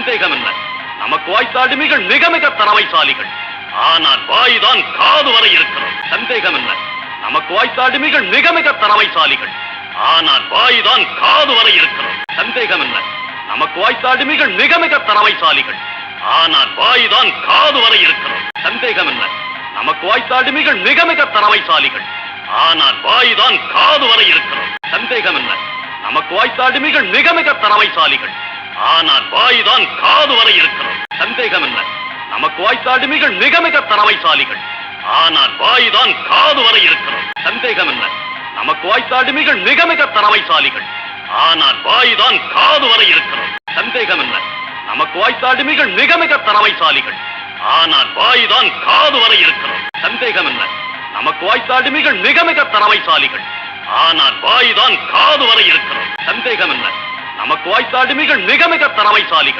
சந்தேகம் என்ன நமக்கு வாய்த்தாடிமைகள் மிக மிக திறமைசாலிகள் ஆனால் வாய்தான் காது வரை இருக்கிறது சந்தேகம் என்ன நமக்கு வாய்த்தாடிமைகள் மிக மிக திறமைசாலிகள் ஆனால் வாய்தான் காது வரை இருக்கிறது சந்தேகம் என்ன நமக்கு வாய்த்தாடிமைகள் மிக மிக திறமைசாலிகள் ஆனால் வாய்தான் காது வரை இருக்கிறது சந்தேகம் என்ன நமக்கு வாய்த்தாடிமைகள் மிக மிக திறமைசாலிகள் ஆனால் வாய்தான் காது வரை இருக்கிறது சந்தேகம் என்ன நமக்கு வாய்த்தாடிமைகள் மிக மிக திறமைசாலிகள் ஆனால் வாய்தான் காது வரை இருக்கிறது. சந்தேகம் என்ன? நமக்கு வாய்த்த அடிமைகள் மிக மிக திறமைசாலிகள். ஆனால் வாய்தான் காது வரை இருக்கிறது. சந்தேகம் என்ன? நமக்கு வாய்த்த அடிமைகள் மிக மிக திறமைசாலிகள். ஆனால் வாய்தான் காது வரை இருக்கிறது. சந்தேகம் என்ன? நமக்கு வாய்த்த அடிமைகள் மிக மிக திறமைசாலிகள். ஆனால் வாய்தான் காது வரை இருக்கிறது. சந்தேகம் என்ன? நமக்கு வாய்த்த அடிமைகள் மிக மிக திறமைசாலிகள். ஆனால் வாய்தான் காது வரை இருக்கிறது. சந்தேகம் நமக்கு வாய்த்த அடிமைகள் மிக மிக தரவைசாலிகள்.